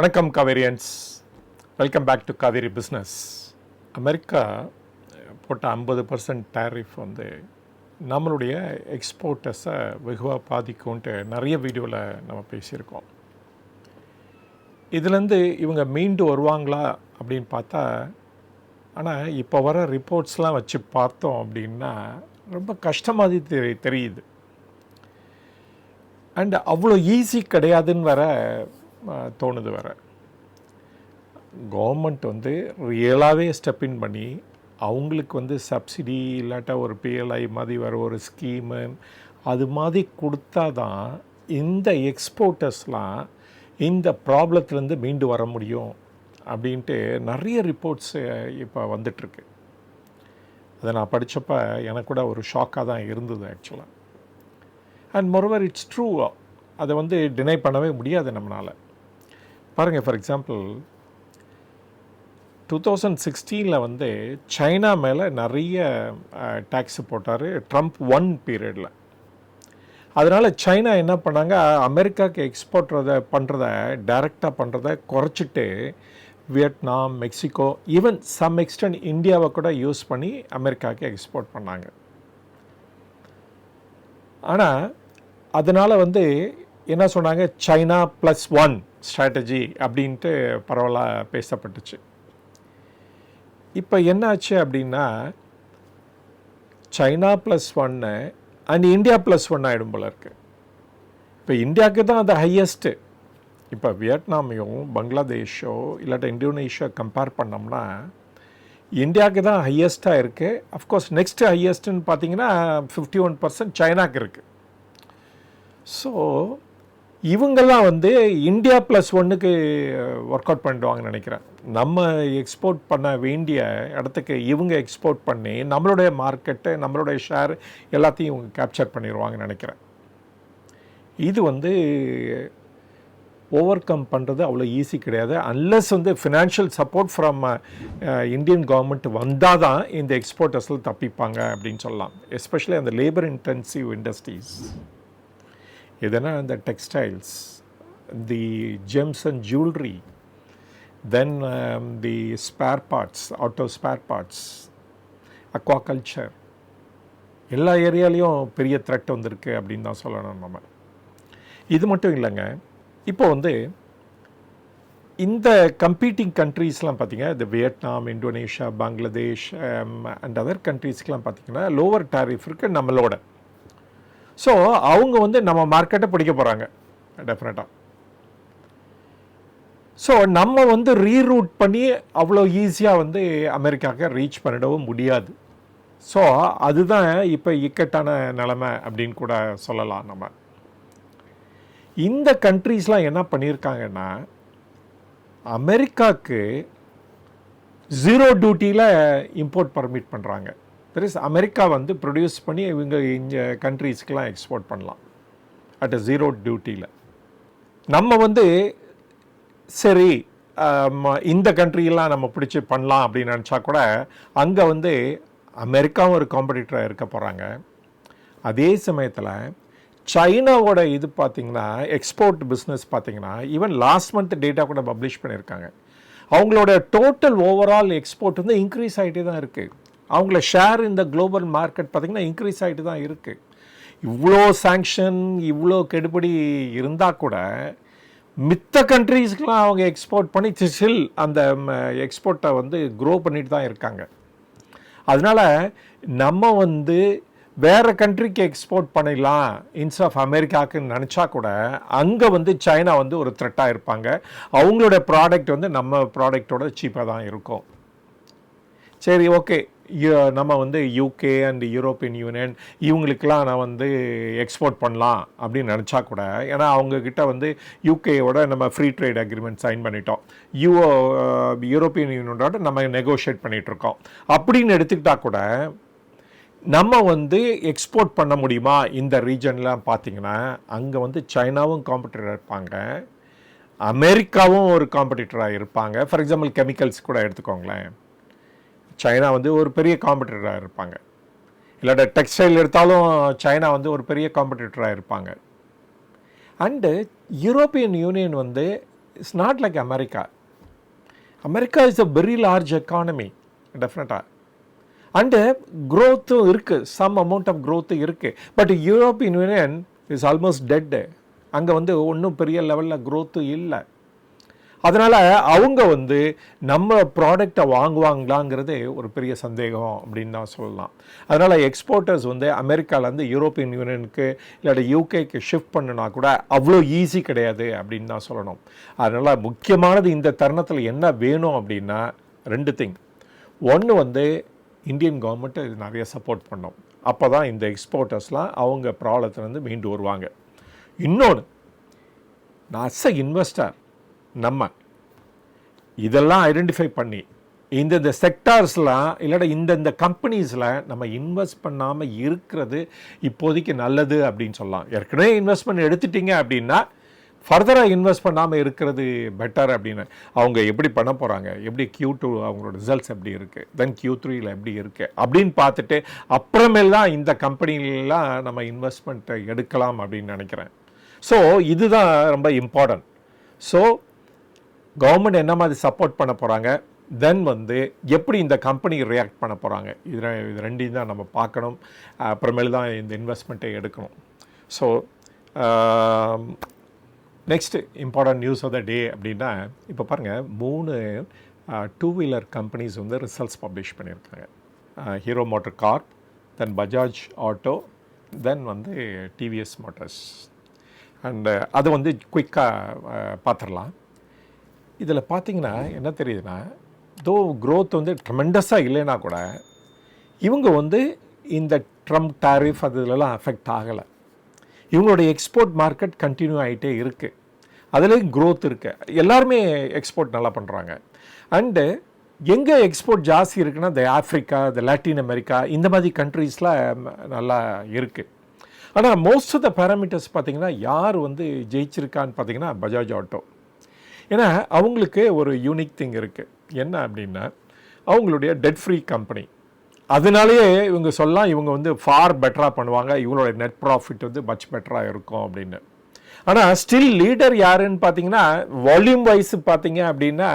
வணக்கம் Kaverians. Welcome back to Kaveri business America போட்ட ஐம்பது பர்சன்ட் டேரிஃப் வந்து நம்மளுடைய எக்ஸ்போர்ட்டர்ஸை வெகுவாக பாதிக்கும்ன்ட்டு நிறைய வீடியோவில் நம்ம பேசியிருக்கோம். இதுலேருந்து இவங்க மீண்டு வருவாங்களா அப்படின்னு பார்த்தா ஆனால் இப்போ வர ரிப்போர்ட்ஸ்லாம் வச்சு பார்த்தோம் அப்படின்னா ரொம்ப கஷ்டமாக தெரி தெரியுது. அண்ட் அவ்வளோ ஈஸி கிடையாதுன்னு வர தோணுது வர கவர்மெண்ட் வந்து ரியலாகவே ஸ்டெப் இன் பண்ணி அவங்களுக்கு வந்து சப்சிடி இல்லாட்டா ஒரு பிஎல்ஐ மாதிரி வர ஒரு ஸ்கீமு அது மாதிரி கொடுத்தா தான் இந்த எக்ஸ்போர்ட்டர்ஸ்லாம் இந்த ப்ராப்ளத்துலேருந்து மீண்டு வர முடியும் அப்படின்ட்டு நிறைய ரிப்போர்ட்ஸ் இப்போ வந்துட்டுருக்கு. அதை நான் படித்தப்ப எனக்கு கூட ஒரு ஷாக்காக தான் இருந்தது ஆக்சுவலாக அண்ட் மொரோவர் இட்ஸ் ட்ரூ அதை வந்து டினை பண்ணவே முடியாது நம்மளால். பாருங்கள் ஃபார் எக்ஸாம்பிள் டூ தௌசண்ட் சிக்ஸ்டீனில் வந்து சைனா மேலே நிறைய டேக்ஸ் போட்டார் ட்ரம்ப் ஒன் பீரியடில் அதனால் சைனா என்ன பண்ணாங்க அமெரிக்காவுக்கு எக்ஸ்போர்ட்றத பண்ணுறத டைரெக்டாக பண்ணுறத குறைச்சிட்டு Vietnam Mexico even some extent இந்தியாவை கூட யூஸ் பண்ணி அமெரிக்காவுக்கு எக்ஸ்போர்ட் பண்ணாங்க. ஆனால் அதனால் வந்து என்ன சொன்னாங்க சைனா ப்ளஸ் ஒன் ஸ்ட்ராட்டஜி அப்படின்ட்டு பரவலாக பேசப்பட்டுச்சு. இப்போ என்னாச்சு அப்படின்னா சைனா ப்ளஸ் ஒன்னு அண்ட் இந்தியா ப்ளஸ் ஒன் ஆகிடும் போல இருக்குது இப்போ இந்தியாவுக்கு தான் அது ஹையஸ்ட்டு இப்போ வியட்நாமையும் பங்களாதேஷோ இல்லாட்ட இந்தோனேஷியா கம்பேர் பண்ணோம்னா இந்தியாவுக்கு தான் ஹையஸ்ட்டாக இருக்குது அஃப்கோர்ஸ் நெக்ஸ்ட்டு ஹையஸ்ட்டுன்னு பார்த்தீங்கன்னா ஃபிஃப்டி ஒன் பர்சன்ட் சைனாக்கு இருக்குது ஸோ இவங்கெல்லாம் வந்து இந்தியா ப்ளஸ் ஒன்றுக்கு ஒர்க் அவுட் பண்ணிடுவாங்கன்னு நினைக்கிறேன். நம்ம எக்ஸ்போர்ட் பண்ண வேண்டிய இடத்துக்கு இவங்க எக்ஸ்போர்ட் பண்ணி நம்மளுடைய மார்க்கெட்டு நம்மளுடைய ஷேர் எல்லாத்தையும் இவங்க கேப்சர் பண்ணிடுவாங்கன்னு நினைக்கிறேன். இது வந்து ஓவர் கம் பண்ணுறது அவ்வளோ ஈஸி கிடையாது. அன்லெஸ் வந்து financial support from Indian government வந்தால் தான் இந்த எக்ஸ்போர்ட்டர்ஸில் தப்பிப்பாங்க அப்படின்னு சொல்லலாம். எஸ்பெஷலி அந்த லேபர் இன்டென்சிவ் இண்டஸ்ட்ரீஸ் எதுனா இந்த textiles the gems and jewellery then the spare parts auto spare parts aquaculture எல்லா ஏரியாலையும் பெரிய த்ரெட் வந்திருக்கு அப்படின்னு தான் சொல்லணும் நம்ம. இது மட்டும் இல்லைங்க. இப்போ வந்து இந்த கம்பீட்டிங் கண்ட்ரீஸ்லாம் பார்த்தீங்க இந்த Vietnam Indonesia Bangladesh and other கண்ட்ரீஸ்க்கெலாம் பார்த்தீங்கன்னா லோவர் டேரிஃப் இருக்குது நம்மளோட. ஸோ அவங்க வந்து நம்ம மார்க்கெட்டை பிடிக்க போகிறாங்க டெஃபினட்டாக ஸோ நம்ம வந்து ரீரூட் பண்ணி அவ்வளோ ஈஸியாக வந்து அமெரிக்காவுக்கு ரீச் பண்ணிடவும் முடியாது. ஸோ அதுதான் இப்போ இக்கட்டான நிலைமை அப்படின்னு கூட சொல்லலாம் நம்ம. இந்த கண்ட்ரீஸ்லாம் என்ன பண்ணியிருக்காங்கன்னா அமெரிக்காவுக்கு ஜீரோ டியூட்டியில் இம்போர்ட் பர்மிட் பண்ணுறாங்க தெர் இஸ் அமெரிக்கா வந்து ப்ரொடியூஸ் பண்ணி இவங்க இந்த கண்ட்ரீஸ்க்கெலாம் எக்ஸ்போர்ட் பண்ணலாம். அட் அ ஜீரோ டியூட்டியில் நம்ம வந்து சரி இந்த கண்ட்ரியெல்லாம் நம்ம பிடிச்சி பண்ணலாம் அப்படின்னு நினச்சா கூட அங்கே வந்து அமெரிக்காவும் ஒரு காம்படிட்டராக இருக்க போகிறாங்க அதே சமயத்தில் சைனாவோட இது பார்த்திங்கன்னா எக்ஸ்போர்ட் பிஸ்னஸ் பார்த்தீங்கன்னா ஈவன் லாஸ்ட் மந்த் டேட்டா கூட பப்ளிஷ் பண்ணியிருக்காங்க. அவங்களோட டோட்டல் ஓவரால் எக்ஸ்போர்ட் வந்து இன்க்ரீஸ் ஆகிட்டே தான் இருக்குது அவங்கள ஷேர் இந்த குளோபல் மார்க்கெட் பார்த்தீங்கன்னா இன்க்ரீஸ் ஆகிட்டு தான் இருக்குது இவ்வளோ சாங்ஷன் இவ்வளோ கெடுபடி இருந்தால் கூட மித்த கண்ட்ரீஸ்க்கெலாம் அவங்க எக்ஸ்போர்ட் பண்ணி ஸ்டில் அந்த எக்ஸ்போர்ட்டை வந்து க்ரோ பண்ணிட்டு தான் இருக்காங்க. அதனால் நம்ம வந்து வேறு கண்ட்ரிக்கு எக்ஸ்போர்ட் பண்ணிடலாம். இன்ஸ் ஆஃப் அமெரிக்காவுக்குன்னு நினச்சா கூட அங்கே வந்து சைனா வந்து ஒரு த்ரெட்டாக இருப்பாங்க. அவங்களோட ப்ராடக்ட் வந்து நம்ம ப்ராடக்டோட சீப்பாக தான் இருக்கும். சரி ஓகே நம்ம வந்து யூகே அண்ட் யூரோப்பியன் யூனியன் இவங்களுக்கெல்லாம் நான் வந்து எக்ஸ்போர்ட் பண்ணலாம் அப்படின்னு நினச்சா கூட ஏன்னா அவங்கக்கிட்ட வந்து யூகேயோட நம்ம ஃப்ரீ ட்ரேட் அக்ரிமெண்ட் சைன் பண்ணிட்டோம். யூஓ யூரோப்பியன் யூனியனோட நம்ம நெகோஷியேட் பண்ணிகிட்டு இருக்கோம். அப்படின்னு எடுத்துக்கிட்டா கூட நம்ம வந்து எக்ஸ்போர்ட் பண்ண முடியுமா? இந்த ரீஜன்லாம் பார்த்தீங்கன்னா அங்கே வந்து சைனாவும் காம்படிட்டராக இருப்பாங்க. அமெரிக்காவும் ஒரு காம்படிட்டராக இருப்பாங்க. ஃபார் எக்ஸாம்பிள் கெமிக்கல்ஸ் கூட எடுத்துக்கோங்களேன். சைனா வந்து ஒரு பெரிய காம்படிட்டராக இருப்பாங்க. இல்லாட்ட டெக்ஸ்டைல் எடுத்தாலும் சைனா வந்து ஒரு பெரிய காம்படிட்டராக இருப்பாங்க. அண்டு யூரோப்பியன் யூனியன் வந்து it's not like America America is a very large economy டெஃபினட்டாக அண்டு க்ரோத்தும் இருக்குது சம் அமௌண்ட் ஆஃப் க்ரோத்து இருக்குது but European union is almost dead அங்கே வந்து ஒன்றும் பெரிய லெவலில் க்ரோத்து இல்லை. அதனால் அவங்க வந்து நம்ம ப்ராடக்டை வாங்குவாங்களாங்கிறதே ஒரு பெரிய சந்தேகம் அப்படின்னு தான் சொல்லலாம். அதனால் எக்ஸ்போர்ட்டர்ஸ் வந்து அமெரிக்காவிலேருந்து யூரோப்பியன் யூனியனுக்கு இல்லாட்டி யூகேக்கு ஷிஃப்ட் பண்ணுனா கூட அவ்வளோ ஈஸி கிடையாது அப்படின்னு தான் சொல்லணும். அதனால் முக்கியமானது இந்த தருணத்தில் என்ன வேணும் அப்படின்னா ரெண்டு திங் ஒன்று வந்து இந்தியன் கவர்மெண்ட்டை இது நிறைய சப்போர்ட் பண்ணோம். அப்போ தான் இந்த எக்ஸ்போர்ட்டர்ஸ்லாம் அவங்க ப்ராப்ளத்துலேருந்து மீண்டு வருவாங்க. இன்னொன்று நான் அஸ் அ இன்வெஸ்டர் நம்ம. இதெல்லாம் ஐடென்டிஃபை பண்ணி இந்தந்த செக்டார்ஸ்லாம் இல்லாட்ட இந்தந்த கம்பெனிஸில் நம்ம இன்வெஸ்ட் பண்ணாமல் இருக்கிறது இப்போதைக்கு நல்லது அப்படின்னு சொல்லலாம். ஏற்கனவே இன்வெஸ்ட்மெண்ட் எடுத்துட்டீங்க அப்படின்னா ஃபர்தராக இன்வெஸ்ட் பண்ணாமல் இருக்கிறது பெட்டர் அப்படின்னு. அவங்க எப்படி பண்ண போகிறாங்க எப்படி கியூ டூ அவங்களோட ரிசல்ட்ஸ் எப்படி இருக்குது தென் கியூ த்ரீயில் எப்படி இருக்குது அப்படின்னு பார்த்துட்டு அப்புறமேல் தான் இந்த கம்பெனிலாம் நம்ம இன்வெஸ்ட்மெண்ட்டை எடுக்கலாம் அப்படின்னு நினைக்கிறேன். ஸோ இதுதான் ரொம்ப இம்பார்ட்டன்ட் ஸோ கவர்மெண்ட் என்ன மாதிரி சப்போர்ட் பண்ண போகிறாங்க தென் வந்து எப்படி இந்த கம்பெனி ரியாக்ட் பண்ண போகிறாங்க இது இது ரெண்டையும் தான் நம்ம பார்க்கணும். அப்புறமேலு தான் இந்த இன்வெஸ்ட்மெண்ட்டை எடுக்கணும். So next important news of the day அப்படின்னா இப்போ பாருங்கள் மூணு டூ வீலர் கம்பெனிஸ் வந்து ரிசல்ட்ஸ் பப்ளிஷ் பண்ணியிருக்காங்க. Hero motor corp then Bajaj auto then வந்து டிவிஎஸ் மோட்டர்ஸ் அண்டு அது வந்து குயிக்காக பார்த்துடலாம். இதில் பார்த்தீங்கன்னா என்ன தெரியுதுன்னா தோ க்ரோத் வந்து ட்ரெமெண்டஸாக இல்லைன்னா கூட இவங்க வந்து இந்த ட்ரம்ப் டாரிஃப் அதுலலாம் அஃபெக்ட் ஆகலை. இவங்களுடைய எக்ஸ்போர்ட் மார்க்கெட் கண்டினியூ ஆகிட்டே இருக்குது அதுலேயும் க்ரோத் இருக்குது எல்லாருமே எக்ஸ்போர்ட் நல்லா பண்ணுறாங்க அண்டு எங்கே எக்ஸ்போர்ட் ஜாஸ்தி இருக்குன்னா இந்த ஆஃப்ரிக்கா இந்த லாட்டின் அமெரிக்கா இந்த மாதிரி கண்ட்ரீஸில் நல்லா இருக்குது ஆனால் மோஸ்ட் ஆஃப் த பேராமீட்டர்ஸ் பார்த்தீங்கன்னா யார் வந்து ஜெயிச்சிருக்கான்னு பார்த்தீங்கன்னா பஜாஜ் ஆட்டோ. ஏன்னா அவங்களுக்கு ஒரு யூனிக் திங் இருக்குது என்ன அப்படின்னா அவங்களுடைய டெட் ஃப்ரீ கம்பெனி அதனாலேயே இவங்க சொல்லலாம் இவங்க வந்து ஃபார் பெட்டராக பண்ணுவாங்க. இவங்களோட நெட் ப்ராஃபிட் வந்து மச் பெட்டராக இருக்கும் அப்படின்னு. ஆனால் ஸ்டில் லீடர் யாருன்னு பார்த்தீங்கன்னா வால்யூம் வைஸ் பார்த்தீங்க அப்படின்னா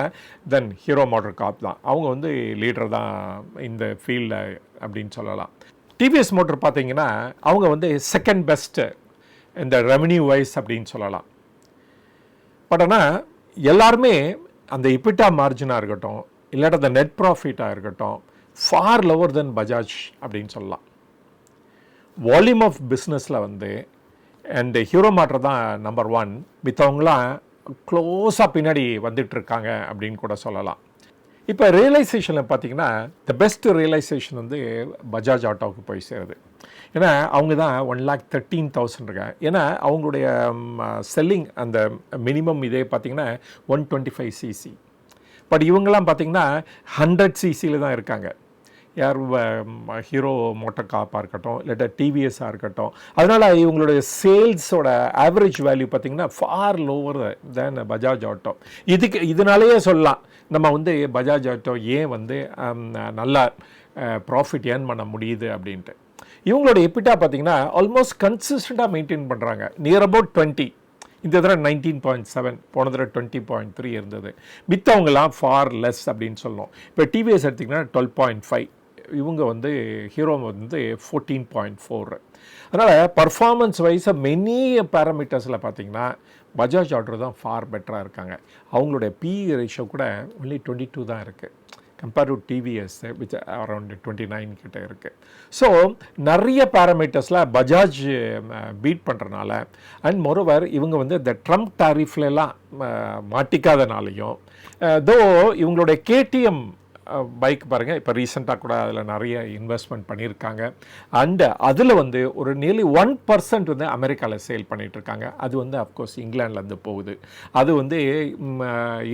தென் ஹீரோ மோட்டர் காப் தான். அவங்க வந்து லீடர் தான் இந்த ஃபீல்டில் அப்படின்னு சொல்லலாம். டிவிஎஸ் மோட்டர் பார்த்தீங்கன்னா அவங்க வந்து செகண்ட் பெஸ்ட்டு இந்த ரெவன்யூ வைஸ் அப்படின்னு சொல்லலாம். பட் ஆனால் எல்லாருமே அந்த இப்பிட்டா மார்ஜினாக இருக்கட்டும் இல்லாட்ட அந்த நெட் ப்ராஃபிட்டாக இருக்கட்டும் ஃபார் லோவர் தென் பஜாஜ் அப்படின்னு சொல்லலாம். வால்யூம் ஆஃப் பிஸ்னஸில் வந்து அண்ட் ஹீரோ மாட்டர் தான் நம்பர் ஒன் மித்தவங்களாம் க்ளோஸாக பின்னாடி வந்துட்டுருக்காங்க அப்படின்னு கூட சொல்லலாம். இப்போ ரியலைசேஷனில் பார்த்தீங்கன்னா த பெஸ்ட் ரியலைசேஷன் வந்து பஜாஜ் ஆட்டோவுக்கு போய் சேருது. ஏன்னா அவங்க தான் ஒன் லேக் தேர்ட்டீன் தௌசண்ட் இருக்காங்க. ஏன்னா அவங்களுடைய செல்லிங் அந்த மினிமம் இதே பார்த்தீங்கன்னா one twenty five CC but இவங்கெல்லாம் பார்த்திங்கன்னா ஹண்ட்ரட் சிசியில் தான் இருக்காங்க. யார் ஹீரோ மோட்டர் காப்பாக இருக்கட்டும் இல்லாட்ட டிவிஎஸ்ஸாக இருக்கட்டும். அதனால் இவங்களுடைய சேல்ஸோட ஆவரேஜ் வேல்யூ பார்த்தீங்கன்னா far lower than Bajaj auto இதுக்கு இதனாலேயே சொல்லலாம். நம்ம வந்து பஜாஜ் ஆட்டோ ஏன் வந்து நல்லா ப்ராஃபிட் ஏர்ன் பண்ண முடியுது அப்படின்ட்டு. இவங்களோட எப்பிட்டா பார்த்தீங்கன்னா ஆல்மோஸ்ட் கன்சிஸ்டண்ட்டாக மெயின்டைன் பண்ணுறாங்க நியர் அபவுட் டுவெண்ட்டி இந்த தடவை நைன்டீன் பாயிண்ட் செவன் போன தடவை டுவெண்ட்டி பாயிண்ட் த்ரீ இருந்தது. மித்தவங்களாம் ஃபார் லெஸ் அப்படின்னு சொல்லணும் இப்போ டிவிஎஸ் எடுத்திங்கன்னா டுவெல் பாயிண்ட் ஃபைவ் இவங்க வந்து ஹீரோ வந்து ஃபோர்டீன் பாயிண்ட் ஃபோர் அதனால் பர்ஃபார்மன்ஸ் வைஸாக மெனி பேராமீட்டர்ஸில் பார்த்தீங்கன்னா பஜாஜ் ஆர்டர் தான் ஃபார் பெட்டராக இருக்காங்க. அவங்களுடைய பிஇ ரேஷியோ கூட ஒன்லி டுவெண்ட்டி டூ தான் இருக்குது compare to TVS which around twenty nine கிட்ட இருக்குது ஸோ நிறைய பேராமீட்டர்ஸில் பஜாஜ் பீட் பண்ணுறனால அண்ட் மொரோவர் இவங்க வந்து இந்த ட்ரம்ப் டாரிஃப்லாம் மாட்டிக்காதனாலையும் தோ இவங்களுடைய கேடிஎம் பைக் பாருங்கள் இப்போ ரீசெண்டாக கூட அதில் நிறைய இன்வெஸ்ட்மெண்ட் பண்ணியிருக்காங்க. அண்டு அதில் வந்து ஒரு நியர்லி ஒன் பர்சன்ட் வந்து அமெரிக்காவில் சேல் பண்ணிகிட்ருக்காங்க இருக்காங்க அது வந்து அஃப்கோர்ஸ் இங்கிலாந்துலேருந்து போகுது. அது வந்து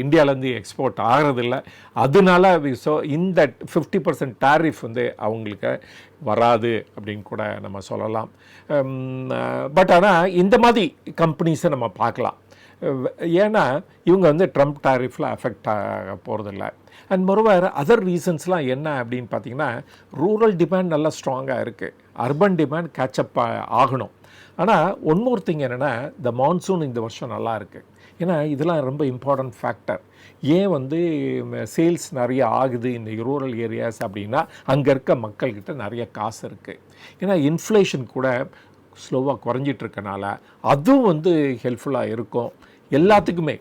இந்தியாவிலேருந்து எக்ஸ்போர்ட் ஆகிறதில்ல. அதனால ஸோ இந்த ஃபிஃப்டி பர்சன்ட் டேரிஃப் வந்து அவங்களுக்கு வராது அப்படின்னு கூட நம்ம சொல்லலாம். பட் ஆனால் இந்த மாதிரி கம்பெனிஸை நம்ம பார்க்கலாம். ஏன்னா இவங்க வந்து ட்ரம்ப் டாரிஃபில் அஃபெக்ட் ஆக போகிறதில்ல அண்ட் மொரோவர் அதர் ரீசன்ஸ்லாம் என்ன அப்படின்னு பார்த்தீங்கன்னா ரூரல் டிமாண்ட் நல்லா ஸ்ட்ராங்காக இருக்குது அர்பன் டிமாண்ட் கேட்சப் ஆகணும். ஆனால் ஒன் மோர் திங் என்னென்னா இந்த மான்சூன் இந்த வருஷம் நல்லா இருக்குது ஏன்னா இதெல்லாம் ரொம்ப இம்பார்ட்டன்ட் ஃபேக்டர் ஏன் வந்து சேல்ஸ் நிறைய ஆகுது இந்த ரூரல் ஏரியாஸ் அப்படின்னா அங்கே இருக்க மக்கள்கிட்ட நிறைய காசு இருக்குது ஏன்னா இன்ஃப்ளேஷன் கூட ஸ்லோவாக குறைஞ்சிட்டு இருக்கனால அதுவும் வந்து ஹெல்ப்ஃபுல்லாக இருக்கும். எல்லாத்துக்குமே.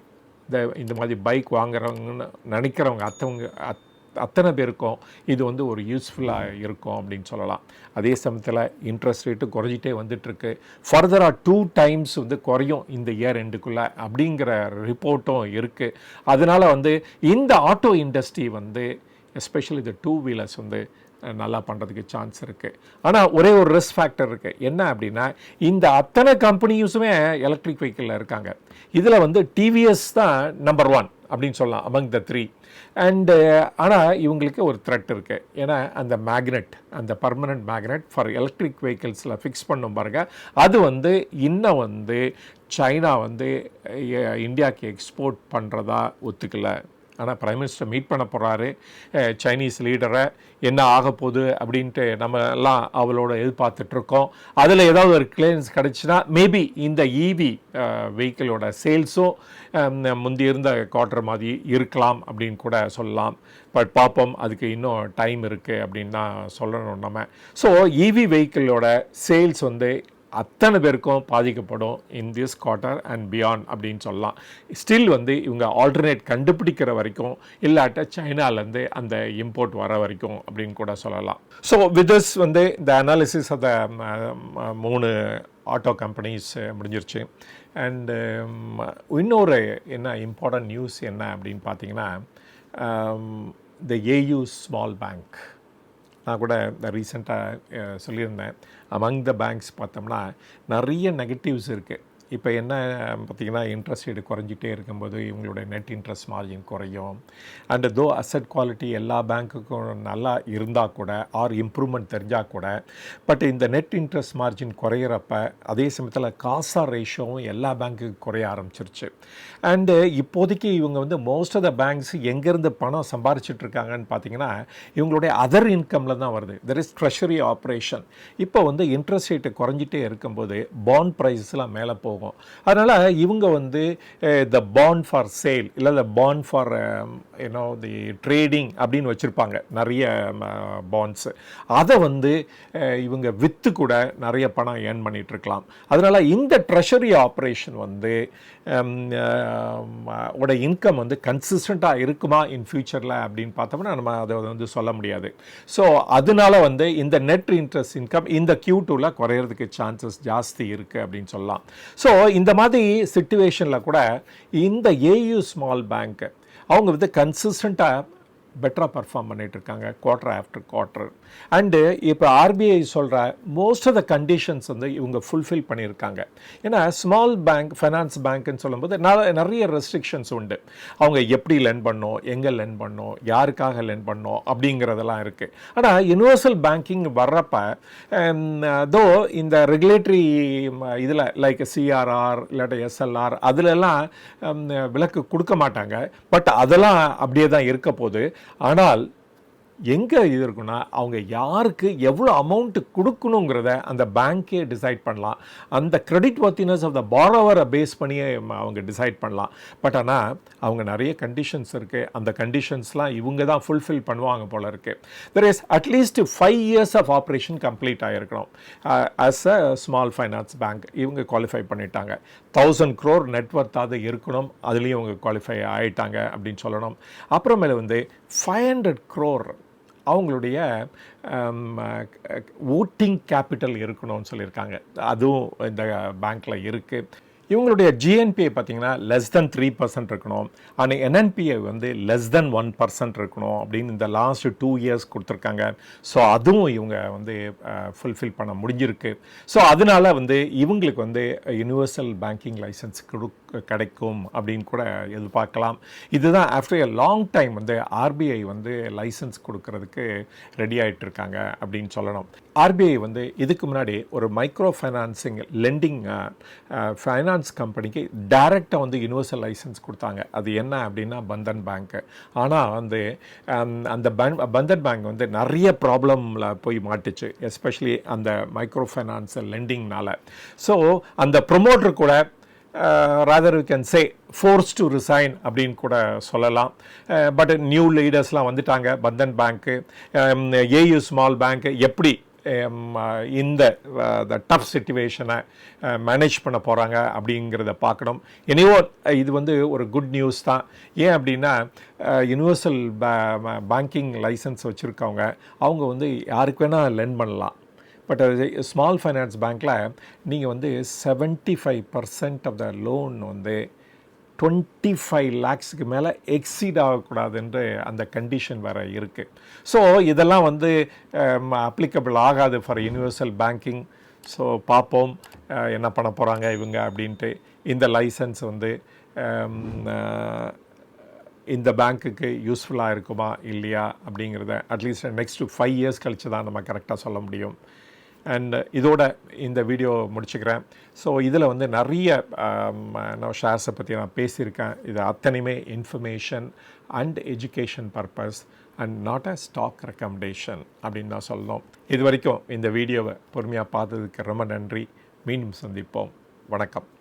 இந்த இந்த மாதிரி பைக் வாங்குறவங்கன்னு நினைக்கிறவங்க அத்தவங்க அத் அத்தனை பேருக்கும் இது வந்து ஒரு யூஸ்ஃபுல்லாக இருக்கும் அப்படின்னு சொல்லலாம். அதே சமயத்தில் இன்ட்ரெஸ்ட் ரேட்டு குறைஞ்சிட்டே வந்துட்டுருக்கு ஃபர்தராக டூ டைம்ஸ் வந்து குறையும் இந்த இயர் எண்டுக்குள்ளே அப்படிங்கிற ரிப்போர்ட்டும் இருக்குது அதனால் வந்து இந்த ஆட்டோ இண்டஸ்ட்ரி வந்து எஸ்பெஷலி இந்த டூ வீலர்ஸ் வந்து நல்லா பண்ணுறதுக்கு சான்ஸ் இருக்குது ஆனால் ஒரே ஒரு ரிஸ்க் ஃபேக்டர் இருக்குது என்ன அப்படின்னா இந்த அத்தனை கம்பெனிஸுமே எலக்ட்ரிக் வெஹிக்கிளில் இருக்காங்க. இதில் வந்து டிவிஎஸ் தான் நம்பர் ஒன் அப்படின்னு சொல்லலாம் அமங் த த்ரீ அண்டு ஆனால் இவங்களுக்கு ஒரு த்ரெட் இருக்குது ஏன்னா அந்த மேக்னெட் அந்த பர்மனண்ட் மேக்னெட் ஃபார் எலக்ட்ரிக் வெஹிக்கிள்ஸில் ஃபிக்ஸ் பண்ணும் பாருங்க. அது வந்து இன்னும் வந்து சைனா வந்து இந்தியாவுக்கு எக்ஸ்போர்ட் பண்ணுறதா ஒத்துக்கலை. ஆனால் பிரைம் மினிஸ்டர் மீட் பண்ண போகிறாரு சைனீஸ் லீடரை என்ன ஆக போகுது அப்படின்ட்டு நம்ம எல்லாம் அவளோட எதிர்பார்த்துட்ருக்கோம் அதில் ஏதாவது ஒரு கிளியரன்ஸ் கிடச்சின்னா மேபி இந்த ஈவி இவி வெஹிக்கிளோட சேல்ஸும் முந்தி இருந்த குவார்டர் மாதிரி இருக்கலாம் அப்படின்னு கூட சொல்லலாம். பட் பார்ப்போம் அதுக்கு இன்னும் டைம் இருக்குது அப்படின்னு தான் சொல்லணும் நம்ம. ஸோ இவி வெஹிக்கிளோட சேல்ஸ் வந்து அத்தனை பேருக்கும் பாதிக்கப்படும் in this quarter and beyond அப்படின்னு சொல்லலாம். ஸ்டில் வந்து இவங்க ஆல்டர்னேட் கண்டுபிடிக்கிற வரைக்கும் இல்லாட்ட சைனாலேருந்து அந்த இம்போர்ட் வர வரைக்கும் அப்படின்னு கூட சொல்லலாம். ஸோ வித் வந்து இந்த அனாலிசிஸ் ஆஃப் த மூணு ஆட்டோ கம்பெனிஸ் முடிஞ்சிருச்சு. அண்டு um, இன்னொரு என்ன இம்பார்ட்டன்ட் நியூஸ் என்ன அப்படின்னு பார்த்தீங்கன்னா த ஏயு ஸ்மால் பேங்க் நான் கூட ரீசெண்டாக சொல்லியிருந்தேன். அமங் த பேங்க்ஸ் பார்த்தோம்னா நிறைய நெகட்டிவ்ஸ் இருக்குது இப்போ என்ன பார்த்திங்கன்னா இன்ட்ரெஸ்ட் ரேட் குறைஞ்சிட்டே இருக்கும்போது இவங்களுடைய நெட் இன்ட்ரெஸ்ட் மார்ஜின் குறையும். அண்ட் தோ அசட் குவாலிட்டி எல்லா பேங்க்குக்கும் நல்லா இருந்தால் கூட ஆர் இம்ப்ரூவ்மெண்ட் தெரிஞ்சால் கூட பட் இந்த நெட் இன்ட்ரெஸ்ட் மார்ஜின் குறையிறப்ப அதே சமயத்தில் காசா ரேஷியோவும் எல்லா பேங்க்குக்கும் குறைய ஆரம்பிச்சிருச்சு. அண்டு இப்போதைக்கு இவங்க வந்து மோஸ்ட் ஆஃப் த பேங்க்ஸ் எங்கேருந்து பணம் சம்பாரிச்சிட்டு இருக்காங்கன்னு பார்த்தீங்கன்னா இவங்களுடைய அதர் இன்கமில் தான் வருது. தெர் இஸ் ட்ரெஷரி ஆப்ரேஷன் இப்போ வந்து இன்ட்ரெஸ்ட் ரேட்டு குறைஞ்சிட்டே இருக்கும்போது பாண்ட் ப்ரைஸஸ்லாம் மேலே போகும். அதனால் இவங்க வந்து த பாண்ட் ஃபார் சேல் இல்லை த பாண்ட் ஃபார் ஏன்னோ தி ட்ரேடிங் அப்படின்னு வச்சுருப்பாங்க. நிறைய பாண்ட்ஸு அதை வந்து இவங்க விற்று கூட நிறைய பணம் ஏர்ன் பண்ணிகிட்ருக்கலாம் அதனால் இந்த ட்ரெஷரி ஆப்ரேஷன் வந்து உட இன்கம் வந்து கன்சிஸ்டண்ட்டாக இருக்குமா இன் ஃபியூச்சரில் அப்படின்னு பார்த்தோம்னா நம்ம அதை வந்து சொல்ல முடியாது. ஸோ அதனால வந்து இந்த நெட் இன்ட்ரெஸ்ட் இன்கம் இந்த கியூ டூவில் குறையிறதுக்கு சான்சஸ் ஜாஸ்தி இருக்குது அப்படின்னு சொல்லலாம். ஸோ இந்த மாதிரி சுச்சுவேஷனில் கூட இந்த ஏயு ஸ்மால் பேங்க்கு அவங்க வந்து கன்சிஸ்டண்ட்டாக பெட்டராக பர்ஃபார்ம் பண்ணிகிட்ருக்காங்க இருக்காங்க ஆஃப்டர் குவார்ட்டர் அண்டு இப்போ ஆர்பிஐ சொல்கிற மோஸ்ட் ஆஃப் த கண்டிஷன்ஸ் வந்து இவங்க ஃபுல்ஃபில் பண்ணியிருக்காங்க. ஏன்னா ஸ்மால் பேங்க் ஃபைனான்ஸ் பேங்க்னு சொல்லும்போது ந- நிறைய ரெஸ்ட்ரிக்ஷன்ஸ் உண்டு. அவங்க எப்படி லென் பண்ணோம் எங்கே லென் பண்ணோம் யாருக்காக லென் பண்ணோம் அப்படிங்கிறதெல்லாம் இருக்குது ஆனால் யுனிவர்சல் பேங்கிங் வர்றப்ப தோ இந்த ரெகுலேட்டரி இதில் லைக் சிஆர்ஆர் இல்லாட்ட எஸ்எல்ஆர் அதிலெல்லாம் விலக்கு கொடுக்க மாட்டாங்க. பட் அதெல்லாம் அப்படியே தான் இருக்க போகுது. ஆனால் எங்கே இது இருக்குன்னா அவங்க யாருக்கு எவ்வளோ அமௌண்ட்டு கொடுக்கணுங்கிறத அந்த பேங்க்கே டிசைட் பண்ணலாம். அந்த கிரெடிட் ஒர்த்தினஸ் ஆஃப் த பாரோவரை பேஸ் பண்ணியே அவங்க டிசைட் பண்ணலாம். பட் ஆனால் அவங்க நிறைய கண்டிஷன்ஸ் இருக்குது அந்த கண்டிஷன்ஸ்லாம் இவங்க தான் ஃபுல்ஃபில் பண்ணுவாங்க போல இருக்குது there is at least five years of operation complete ஆகிருக்கணும் as a small finance bank இவங்க குவாலிஃபை பண்ணிட்டாங்க. தௌசண்ட் க்ரோர் நெட்ஒர்த்தாவது இருக்கணும். அதுலேயும் இவங்க குவாலிஃபை ஆகிட்டாங்க அப்படின்னு சொல்லணும். அப்புறமேல வந்து ஃபைவ் ஹண்ட்ரட் க்ரோர் அவங்களுடைய ஓட்டிங் கேபிட்டல் இருக்கணும்னு சொல்லியிருக்காங்க. அதுவும் இந்த பேங்க்கில் இருக்குது இவங்களுடைய ஜிஎன்பிஐ பார்த்தீங்கன்னா லெஸ் தென் த்ரீ பர்சன்ட் இருக்கணும். அண்ட் என்என்பிஐ வந்து லெஸ் தென் ஒன் பர்சன்ட் இருக்கணும் அப்படின்னு இந்த லாஸ்ட் டூ இயர்ஸ் கொடுத்துருக்காங்க. ஸோ அதுவும் இவங்க வந்து ஃபுல்ஃபில் பண்ண முடிஞ்சிருக்கு. ஸோ அதனால வந்து இவங்களுக்கு வந்து யூனிவர்சல் பேங்கிங் லைசன்ஸ் கொடு கிடைக்கும் அப்படின்னு கூட எதிர்பார்க்கலாம். இதுதான் ஆஃப்டர் எ லாங் டைம் வந்து ஆர்பிஐ வந்து லைசன்ஸ் கொடுக்கறதுக்கு ரெடி ஆகிட்டு இருக்காங்க அப்படின்னு சொல்லணும். ஆர்பிஐ வந்து இதுக்கு முன்னாடி ஒரு micro financing lending finance insurance கம்பெனிக்கு டைரெக்டாக வந்து யூனிவர்சல் லைசன்ஸ் கொடுத்தாங்க. அது என்ன அப்படின்னா பந்தன் பேங்க்கு ஆனால் வந்து அந்த பன் பந்தன் பேங்க் வந்து நிறைய ப்ராப்ளமில் போய் மாட்டுச்சு. எஸ்பெஷலி அந்த மைக்ரோ ஃபைனான்ஸ் லெண்டிங்னால ஸோ அந்த ப்ரொமோட்டர் கூட rather you can say force to resign அப்படின்னு கூட சொல்லலாம். பட் நியூ லீடர்ஸ்லாம் வந்துட்டாங்க. Bandhan bank AU small bank எப்படி இந்த டஃப் சுச்சுவேஷனை மேனேஜ் பண்ண போகிறாங்க அப்படிங்கிறத பார்க்கணும். எனிவோ இது வந்து ஒரு குட் நியூஸ் தான். ஏன் அப்படின்னா யூனிவர்சல் பேங்கிங் லைசன்ஸ் வச்சுருக்கவங்க அவங்க வந்து யாருக்கு வேணால் லென் பண்ணலாம். பட் ஸ்மால் ஃபைனான்ஸ் பேங்க்கில் நீங்கள் வந்து seventy five percent of the loan வந்து டுவெண்ட்டி ஃபைவ் லேக்ஸுக்கு மேலே எக்ஸீட் ஆகக்கூடாதுன்ற அந்த கண்டிஷன் வேறு இருக்குது ஸோ இதெல்லாம் வந்து அப்ளிகபிள் ஆகாது ஃபார் யூனிவர்சல் பேங்கிங் ஸோ பார்ப்போம் என்ன பண்ண போகிறாங்க இவங்க அப்படின்ட்டு. இந்த லைசன்ஸ் வந்து இந்த பேங்க்குக்கு யூஸ்ஃபுல்லாக இருக்குமா இல்லையா அப்படிங்கிறத அட்லீஸ்ட் நெக்ஸ்ட் ஃபைவ் இயர்ஸ் கழிச்சு தான் நம்ம கரெக்டாக சொல்ல முடியும். அண்ட் uh, இதோட இந்த வீடியோ முடிச்சுக்கிறேன். ஸோ இதில் வந்து நிறைய um, நான் ஷேர்ஸை பற்றி நான் பேசியிருக்கேன். இது அத்தனையுமே information and education purpose and not a stock recommendation அப்படின்னு தான் சொல்லணும். இது வரைக்கும் இந்த வீடியோவை பொறுமையாக பார்த்ததுக்கு ரொம்ப நன்றி. மீண்டும் சந்திப்போம். வணக்கம்.